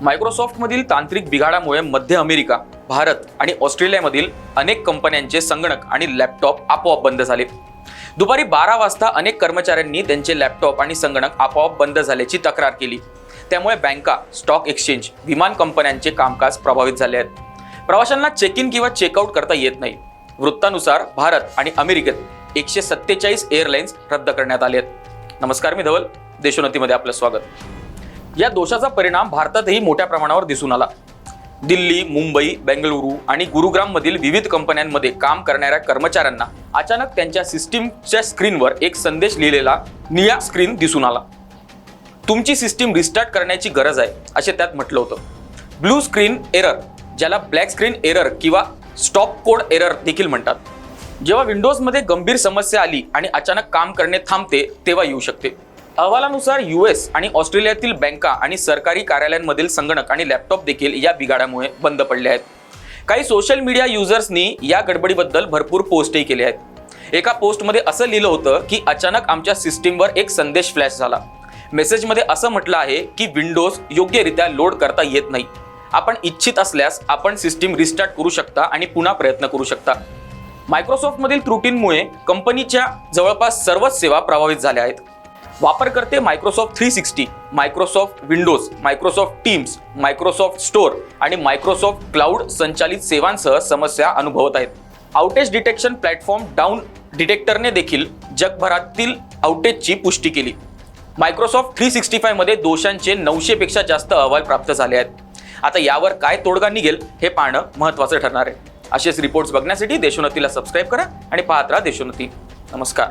मायक्रोसॉफ्टमधील तांत्रिक बिघाडामुळे मध्य अमेरिका भारत आणि ऑस्ट्रेलियामधील अनेक कंपन्यांचे संगणक आणि लॅपटॉप आपोआप बंद झाले. दुपारी बारा वाजता अनेक कर्मचाऱ्यांनी त्यांचे लॅपटॉप आणि संगणक आपोआप बंद झाल्याची तक्रार केली. त्यामुळे बँका स्टॉक एक्सचेंज विमान कंपन्यांचे कामकाज प्रभावित झाले आहेत. प्रवाशांना चेक इन किंवा चेकआउट करता येत नाही. वृत्तानुसार भारत आणि अमेरिकेत एकशे सत्तेचाळीस एअरलाईन्स रद्द करण्यात आले आहेत. नमस्कार मी धवल देशोन्नतीमध्ये आपलं स्वागत. या दोषाचा परिणाम भारतातही मोठ्या प्रमाणावर दिसून आला. दिल्ली मुंबई बेंगळुरू आणि गुरुग्राममधील विविध कंपन्यांमध्ये काम करणाऱ्या कर्मचाऱ्यांना अचानक त्यांच्या सिस्टीमच्या स्क्रीनवर एक संदेश लिहिलेला निळा स्क्रीन दिसून आला. तुमची सिस्टीम रिस्टार्ट करण्याची गरज आहे असे त्यात म्हटलं होतं. ब्लू स्क्रीन एरर ज्याला ब्लॅक स्क्रीन एरर किंवा स्टॉप कोड एरर देखील म्हणतात. जेव्हा विंडोजमध्ये गंभीर समस्या आली आणि अचानक काम करणे थांबते तेव्हा येऊ शकते. अहवालानुसार युएस आणि ऑस्ट्रेलियातील बँका आणि सरकारी कार्यालयांमधील संगणक आणि लॅपटॉप देखील या बिघाडामुळे बंद पडले आहेत. काही सोशल मीडिया युजर्सनी या गडबडीबद्दल भरपूर पोस्टही केले आहेत. एका पोस्टमध्ये असं लिहिलं होतं की अचानक आमच्या सिस्टीमवर एक संदेश फ्लॅश झाला. मेसेजमध्ये असं म्हटलं आहे की विंडोज योग्यरित्या लोड करता येत नाही. आपण इच्छित असल्यास आपण सिस्टीम रिस्टार्ट करू शकता आणि पुन्हा प्रयत्न करू शकता. मायक्रोसॉफ्टमधील त्रुटींमुळे कंपनीच्या जवळपास सर्वच सेवा प्रभावित झाल्या आहेत. वापरकर्ते Microsoft three sixty Microsoft Windows Microsoft Teams Microsoft store आणि मायक्रोसॉफ्ट क्लाउड संचालित सेवांसह समस्या अनुभवत आहेत. आउटेज डिटेक्शन प्लॅटफॉर्म डाऊन डिटेक्टरने देखील जगभरातील आउटेजची पुष्टी केली. मायक्रोसॉफ्ट थ्री सिक्स्टी फायमध्ये दोषांचे नऊशेपेक्षा जास्त अहवाल प्राप्त झाले आहेत. आता यावर काय तोडगा निघेल हे पाहणं महत्त्वाचं ठरणार आहे. असेच रिपोर्ट्स बघण्यासाठी देशोन्नतीला सबस्क्राईब करा आणि पाहत राहा देशोन्नती. नमस्कार.